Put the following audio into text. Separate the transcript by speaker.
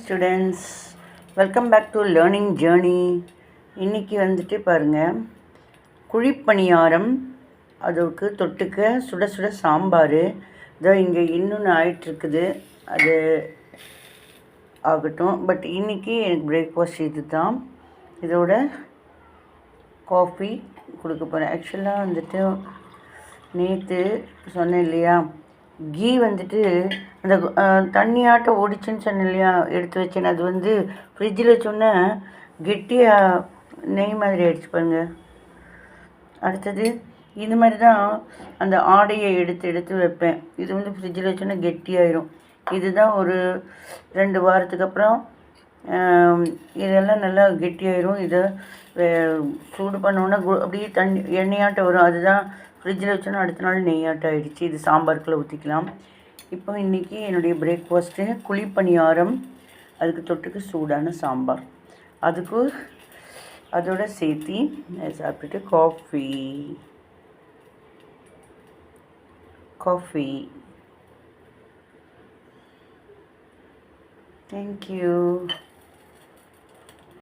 Speaker 1: Students welcome back to learning journey இன்றைக்கி வந்துட்டு பாருங்கள் குழிப்பணியாரம் அதுக்கு தொட்டுக்க சுட சுட சாம்பார். இதோ இங்கே இன்னொன்று ஆயிட்டுருக்குது அது ஆகட்டும். பட் இன்றைக்கி எனக்கு பிரேக்ஃபாஸ்ட் இது தான் இதோட காஃபி கொடுக்க போகிறேன் ஆக்சுவலாக வந்துட்டு நேற்று சொன்னேன் இல்லையா கீ வந்துட்டு அந்த தண்ணியாட்ட தண்ணியாட்டம் ஓடிச்சுன்னு சொன்னேன் இல்லையா எடுத்து வச்சேன். அது வந்து ஃப்ரிட்ஜில் வச்சோன்னே கெட்டியாக நெய் மாதிரி ஆயிடுச்சு பாருங்க. அடுத்தது இந்த மாதிரி தான் அந்த ஆடையை எடுத்து எடுத்து வைப்பேன். இது வந்து ஃப்ரிட்ஜில் வச்சோன்னா கெட்டியாயிரும். இதுதான் ஒரு ரெண்டு வாரத்துக்கு அப்புறம் இதெல்லாம் நல்லா கெட்டியாயிரும். இதை வே- சூடு பண்ணோன்னா கு- அப்படியே தண்ணி எண்ணெயாட்டம் வரும். அதுதான் ஃப்ரிட்ஜில் வச்சோன்னா அடுத்த நாள் நெய்யாட்டம் ஆகிடுச்சு இது சாம்பாருக்குள்ளே ஊற்றிக்கலாம் இப்போ இன்றைக்கி என்னுடைய பிரேக்ஃபாஸ்ட்டு குழிப்பணியாரம் அதுக்கு தொட்டுக்கு சூடான சாம்பார். அதுக்கு அதோட சேர்த்து சாப்பிட்டுட்டு காஃபி காஃபி தேங்க்யூ